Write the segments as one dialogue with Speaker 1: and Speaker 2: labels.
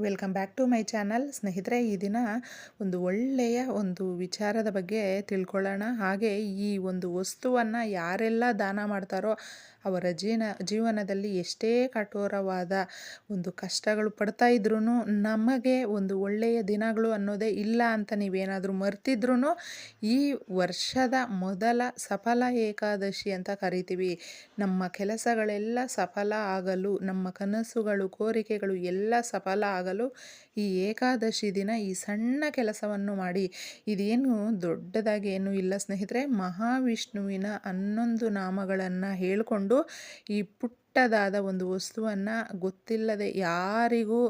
Speaker 1: Welcome back to my channel. ಸ್ನೇಹಿತರೆ, ಈ ದಿನ ಒಂದು ಒಳ್ಳೆಯ ಒಂದು ವಿಚಾರದ ಬಗ್ಗೆ ತಿಳ್ಕೊಳ್ಳೋಣ. ಹಾಗೆ ಈ ಒಂದು ವಸ್ತುವನ್ನು ಯಾರೆಲ್ಲ ದಾನ ಮಾಡ್ತಾರೋ ಅವರ ಜೀವನ, ಜೀವನದಲ್ಲಿ ಎಷ್ಟೇ ಕಠೋರವಾದ ಒಂದು ಕಷ್ಟಗಳು ಪಡ್ತಾ ಇದ್ರೂ ನಮಗೆ ಒಂದು ಒಳ್ಳೆಯ ದಿನಗಳು ಅನ್ನೋದೇ ಇಲ್ಲ ಅಂತ ನೀವೇನಾದರೂ ಮರ್ತಿದ್ರೂ ಈ ವರ್ಷದ ಮೊದಲ ಸಫಲ ಏಕಾದಶಿ ಅಂತ ಕರಿತೀವಿ. ನಮ್ಮ ಕೆಲಸಗಳೆಲ್ಲ ಸಫಲ ಆಗಲು, ನಮ್ಮ ಕನಸುಗಳು, ಕೋರಿಕೆಗಳು ಎಲ್ಲ ಸಫಲ ಆಗಲು ಈ ಏಕಾದಶಿ ದಿನ ಈ ಸಣ್ಣ ಕೆಲಸವನ್ನು ಮಾಡಿ. ಇದೇನು ದೊಡ್ಡದಾಗಿ ಏನೂ ಇಲ್ಲ ಸ್ನೇಹಿತರೆ. ಮಹಾವಿಷ್ಣುವಿನ ಹನ್ನೊಂದು ನಾಮಗಳನ್ನು ಹೇಳಿಕೊಂಡು ಈ ಪುಟ್ಟದಾದ ಒಂದು ವಸ್ತುವನ್ನು ಗೊತ್ತಿಲ್ಲದೆ ಯಾರಿಗೂ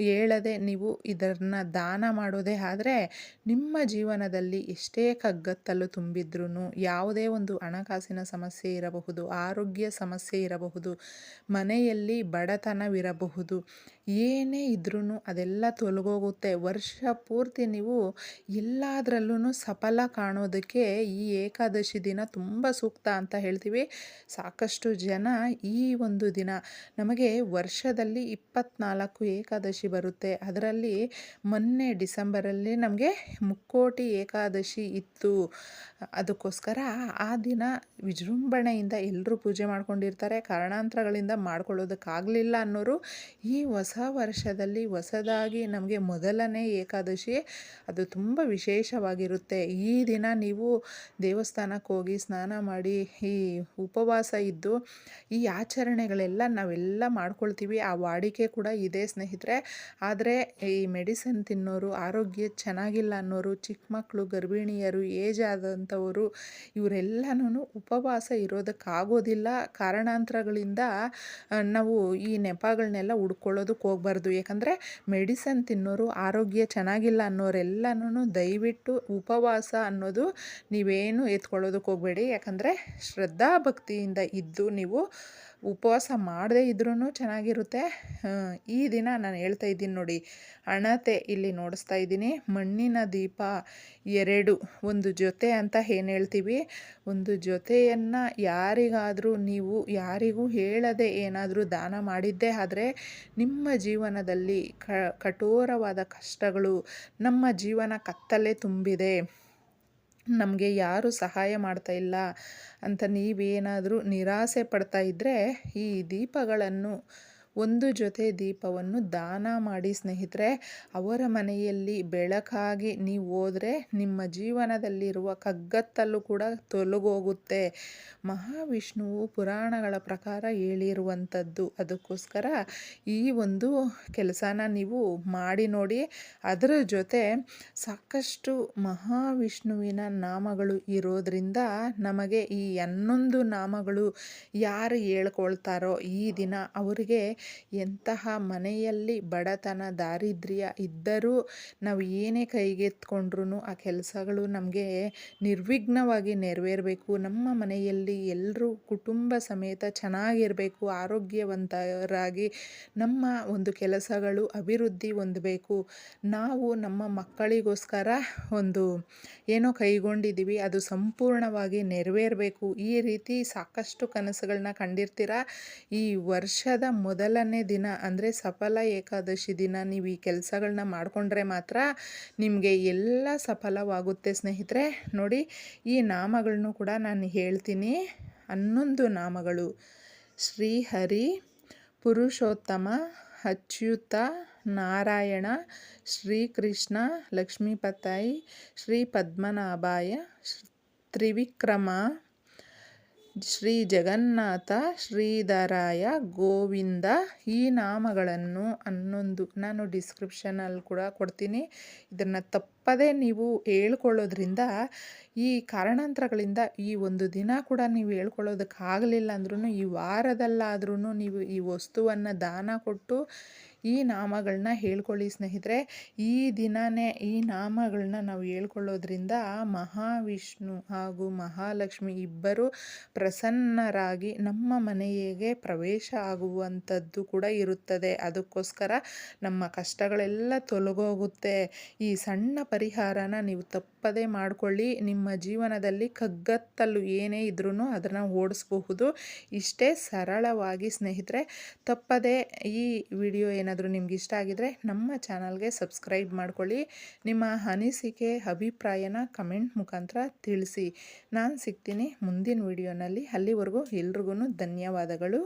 Speaker 1: ಹೇಳದೆ ನೀವು ಇದನ್ನು ದಾನ ಮಾಡೋದೇ ಆದರೆ ನಿಮ್ಮ ಜೀವನದಲ್ಲಿ ಎಷ್ಟೇ ಕಗ್ಗತ್ತಲು ತುಂಬಿದ್ರೂ ಯಾವುದೇ ಒಂದು ಹಣಕಾಸಿನ ಸಮಸ್ಯೆ ಇರಬಹುದು, ಆರೋಗ್ಯ ಸಮಸ್ಯೆ ಇರಬಹುದು, ಮನೆಯಲ್ಲಿ ಬಡತನವಿರಬಹುದು, ಏನೇ ಇದ್ರೂ ಅದೆಲ್ಲ ತೊಲಗೋಗುತ್ತೆ. ವರ್ಷ ಪೂರ್ತಿ ನೀವು ಎಲ್ಲದರಲ್ಲೂ ಸಫಲ ಕಾಣೋದಕ್ಕೆ ಈ ಏಕಾದಶಿ ದಿನ ತುಂಬ ಸೂಕ್ತ ಅಂತ ಹೇಳ್ತೀವಿ. ಸಾಕಷ್ಟು ಜನ ಈ ಒಂದು ದಿನ. ನಮಗೆ ವರ್ಷದಲ್ಲಿ ಇಪ್ಪತ್ನಾಲ್ಕು ಏಕಾದಶಿ ಬರುತ್ತೆ. ಅದರಲ್ಲಿ ಮೊನ್ನೆ ಡಿಸೆಂಬರಲ್ಲಿ ನಮಗೆ ಮುಕ್ಕೋಟಿ ಏಕಾದಶಿ ಇತ್ತು. ಅದಕ್ಕೋಸ್ಕರ ಆ ದಿನ ವಿಜೃಂಭಣೆಯಿಂದ ಎಲ್ಲರೂ ಪೂಜೆ ಮಾಡ್ಕೊಂಡಿರ್ತಾರೆ. ಕಾರಣಾಂತರಗಳಿಂದ ಮಾಡ್ಕೊಳ್ಳೋದಕ್ಕಾಗಲಿಲ್ಲ ಅನ್ನೋರು ಈ ಹೊಸ ವರ್ಷದಲ್ಲಿ ಹೊಸದಾಗಿ ನಮಗೆ ಮೊದಲನೇ ಏಕಾದಶಿ. ಅದು ತುಂಬ ವಿಶೇಷವಾಗಿರುತ್ತೆ. ಈ ದಿನ ನೀವು ದೇವಸ್ಥಾನಕ್ಕೆ ಹೋಗಿ ಸ್ನಾನ ಮಾಡಿ ಈ ಉಪವಾಸ ಇದ್ದು ಈ ಆಚರಣೆಗಳೆಲ್ಲ ನಾವೆಲ್ಲ ಮಾಡ್ಕೊಳ್ತೀವಿ. ಆ ವಾಡಿಕೆ ಕೂಡ ಇದೆ ಸ್ನೇಹಿತರೆ. ಆದರೆ ಈ ಮೆಡಿಸನ್ ತಿನ್ನೋರು, ಆರೋಗ್ಯ ಚೆನ್ನಾಗಿಲ್ಲ ಅನ್ನೋರು ಚಿಕ್ಕ ಮಕ್ಕಳು ಗರ್ಭಿಣಿಯರು, ಏಜ್ ಆದಂಥವರು ಇವರೆಲ್ಲನೂ ಉಪವಾಸ ಇರೋದಕ್ಕಾಗೋದಿಲ್ಲ. ಕಾರಣಾಂತರಗಳಿಂದ ನಾವು ಈ ನೆಪಗಳನ್ನೆಲ್ಲ ಹುಡ್ಕೊಳ್ಳೋದಕ್ಕೆ ಹೋಗ್ಬಾರ್ದು. ಯಾಕಂದರೆ ಮೆಡಿಸನ್ ತಿನ್ನೋರು, ಆರೋಗ್ಯ ಚೆನ್ನಾಗಿಲ್ಲ ಅನ್ನೋರೆಲ್ಲನೂ ದಯವಿಟ್ಟು ಉಪವಾಸ ಅನ್ನೋದು ನೀವೇನು ಎತ್ಕೊಳ್ಳೋದಕ್ಕೆ ಹೋಗಬೇಡಿ. ಯಾಕಂದರೆ ಶ್ರದ್ಧಾ ಭಕ್ತಿಯಿಂದ ಇದ್ದು ನೀವು ಉಪವಾಸ ಮಾಡದೇ ಇದ್ರೂ ಚೆನ್ನಾಗಿರುತ್ತೆ. ಈ ದಿನ ನಾನು ಹೇಳ್ತಾ ಇದ್ದೀನಿ ನೋಡಿ. ಹಣತೆ ಇಲ್ಲಿ ನೋಡಿಸ್ತಾ ಇದ್ದೀನಿ. ಮಣ್ಣಿನ ದೀಪ ಎರಡು, ಒಂದು ಜೊತೆ ಅಂತ ಏನು ಹೇಳ್ತೀವಿ? ಒಂದು ಜೊತೆಯನ್ನು ಯಾರಿಗಾದರೂ ನೀವು, ಯಾರಿಗೂ ಹೇಳದೆ ಏನಾದರೂ ದಾನ ಮಾಡಿದ್ದೇ ಆದರೆ ನಿಮ್ಮ ಜೀವನದಲ್ಲಿ ಕಠೋರವಾದ ಕಷ್ಟಗಳು ನಮ್ಮ ಜೀವನ ಕತ್ತಲೆ ತುಂಬಿದೆ. ನಮಗೆ ಯಾರು ಸಹಾಯ ಮಾಡ್ತಾ ಇಲ್ಲ ಅಂತ ನೀವೇನಾದರೂ ನಿರಾಸೆ ಪಡ್ತಾ ಇದ್ದರೆ ಈ ದೀಪಗಳನ್ನು ಒಂದು ಜೊತೆ ದೀಪವನ್ನು ದಾನ ಮಾಡಿ ಸ್ನೇಹಿತರೆ, ಅವರ ಮನೆಯಲ್ಲಿ ಬೆಳಕಾಗಿ ನೀವು ಹೋದರೆ ನಿಮ್ಮ ಜೀವನದಲ್ಲಿರುವ ಕಗ್ಗತ್ತಲು ಕೂಡ ತೊಲಗೋಗುತ್ತೆ. ಮಹಾವಿಷ್ಣುವು ಪುರಾಣಗಳ ಪ್ರಕಾರ ಹೇಳಿರುವಂಥದ್ದು. ಅದಕ್ಕೋಸ್ಕರ ಈ ಒಂದು ಕೆಲಸನ ನೀವು ಮಾಡಿ ನೋಡಿ, ಅದರ ಜೊತೆ ಸಾಕಷ್ಟು ಮಹಾವಿಷ್ಣುವಿನ ನಾಮಗಳು ಇರೋದರಿಂದ ನಮಗೆ ಈ ಹನ್ನೊಂದು ನಾಮಗಳು ಯಾರು ಹೇಳ್ಕೊಳ್ತಾರೋ ಈ ದಿನ ಅವರಿಗೆ ಎಂತಹ ಮನೆಯಲ್ಲಿ ಬಡತನ, ದಾರಿದ್ರ್ಯ ಇದ್ದರೂ ನಾವು ಏನೇ ಕೈಗೆತ್ಕೊಂಡ್ರೂ ಆ ಕೆಲಸಗಳು ನಮಗೆ ನಿರ್ವಿಘ್ನವಾಗಿ ನೆರವೇರಬೇಕು. ನಮ್ಮ ಮನೆಯಲ್ಲಿ ಎಲ್ಲರೂ ಕುಟುಂಬ ಸಮೇತ ಚೆನ್ನಾಗಿರಬೇಕು, ಆರೋಗ್ಯವಂತರಾಗಿ ನಮ್ಮ ಒಂದು ಕೆಲಸಗಳು ಅಭಿವೃದ್ಧಿ ಹೊಂದಬೇಕು. ನಾವು ನಮ್ಮ ಮಕ್ಕಳಿಗೋಸ್ಕರ ಒಂದು ಏನೋ ಕೈಗೊಂಡಿದ್ದೀವಿ, ಅದು ಸಂಪೂರ್ಣವಾಗಿ ನೆರವೇರಬೇಕು. ಈ ರೀತಿ ಸಾಕಷ್ಟು ಕನಸುಗಳನ್ನ ಕಂಡಿರ್ತೀರ? ಈ ವರ್ಷದ ಮೊದಲ ಮೊದಲನೇ ದಿನ ಅಂದರೆ ಸಫಲ ಏಕಾದಶಿ ದಿನ ನೀವು ಈ ಕೆಲಸಗಳನ್ನ ಮಾಡಿಕೊಂಡ್ರೆ ಮಾತ್ರ ನಿಮಗೆ ಎಲ್ಲ ಸಫಲವಾಗುತ್ತೆ ಸ್ನೇಹಿತರೆ. ನೋಡಿ, ಈ ನಾಮಗಳನ್ನು ಕೂಡ ನಾನು ಹೇಳ್ತೀನಿ. ಹನ್ನೊಂದು ನಾಮಗಳು. ಶ್ರೀಹರಿ, ಪುರುಷೋತ್ತಮ, ಅಚ್ಯುತ, ನಾರಾಯಣ, ಶ್ರೀಕೃಷ್ಣ, ಲಕ್ಷ್ಮೀಪತಾಯಿ, ಶ್ರೀ ಪದ್ಮನಾಭಾಯ ತ್ರಿವಿಕ್ರಮ ಶ್ರೀ ಜಗನ್ನಾಥ ಶ್ರೀಧರಾಯ ಗೋವಿಂದ ಈ ನಾಮಗಳನ್ನು ಹನ್ನೊಂದು, ನಾನು ಡಿಸ್ಕ್ರಿಪ್ಷನಲ್ಲಿ ಕೂಡ ಕೊಡ್ತೀನಿ. ಇದನ್ನು ತಪ್ಪದೇ ನೀವು ಹೇಳ್ಕೊಳ್ಳೋದ್ರಿಂದ ಈ ಕಾರಣಾಂತರಗಳಿಂದ ಈ ಒಂದು ದಿನ ಕೂಡ ನೀವು ಹೇಳ್ಕೊಳ್ಳೋದಕ್ಕಾಗಲಿಲ್ಲ ಅಂದ್ರೂ ಈ ವಾರದಲ್ಲಾದ್ರೂ ನೀವು ಈ ವಸ್ತುವನ್ನು ದಾನ ಕೊಟ್ಟು ಈ ನಾಮಗಳನ್ನ ಹೇಳ್ಕೊಳ್ಳಿ ಸ್ನೇಹಿತರೆ. ಈ ದಿನವೇ ಈ ನಾಮಗಳನ್ನ ನಾವು ಹೇಳ್ಕೊಳ್ಳೋದ್ರಿಂದ ಮಹಾವಿಷ್ಣು ಹಾಗೂ ಮಹಾಲಕ್ಷ್ಮಿ ಇಬ್ಬರು ಪ್ರಸನ್ನರಾಗಿ ನಮ್ಮ ಮನೆಗೆ ಪ್ರವೇಶ ಆಗುವಂಥದ್ದು ಕೂಡ ಇರುತ್ತದೆ. ಅದಕ್ಕೋಸ್ಕರ ನಮ್ಮ ಕಷ್ಟಗಳೆಲ್ಲ ತೊಲಗೋಗುತ್ತೆ. ಈ ಸಣ್ಣ ಪರಿಹಾರನ ನೀವು ತಪ್ಪದೇ ಮಾಡಿಕೊಳ್ಳಿ. ನಿಮ್ಮ ಜೀವನದಲ್ಲಿ ಕಗ್ಗತ್ತಲು ಏನೇ ಇದ್ರೂ ಅದನ್ನು ಓಡಿಸ್ಬಹುದು. ಇಷ್ಟೇ ಸರಳವಾಗಿ ಸ್ನೇಹಿತರೆ, ತಪ್ಪದೇ ಈ ವಿಡಿಯೋ ಏನಾದರೂ ನಿಮ್ಗೆ ಇಷ್ಟ ಆಗಿದರೆ ನಮ್ಮ ಚಾನಲ್ಗೆ ಸಬ್ಸ್ಕ್ರೈಬ್ ಮಾಡಿಕೊಳ್ಳಿ. ನಿಮ್ಮ ಅನಿಸಿಕೆ, ಅಭಿಪ್ರಾಯನ ಕಮೆಂಟ್ ಮುಖಾಂತರ ತಿಳಿಸಿ. ನಾನು ಸಿಗ್ತೀನಿ ಮುಂದಿನ ವಿಡಿಯೋನಲ್ಲಿ. ಅಲ್ಲಿವರೆಗೂ ಎಲ್ರಿಗೂ ಧನ್ಯವಾದಗಳು.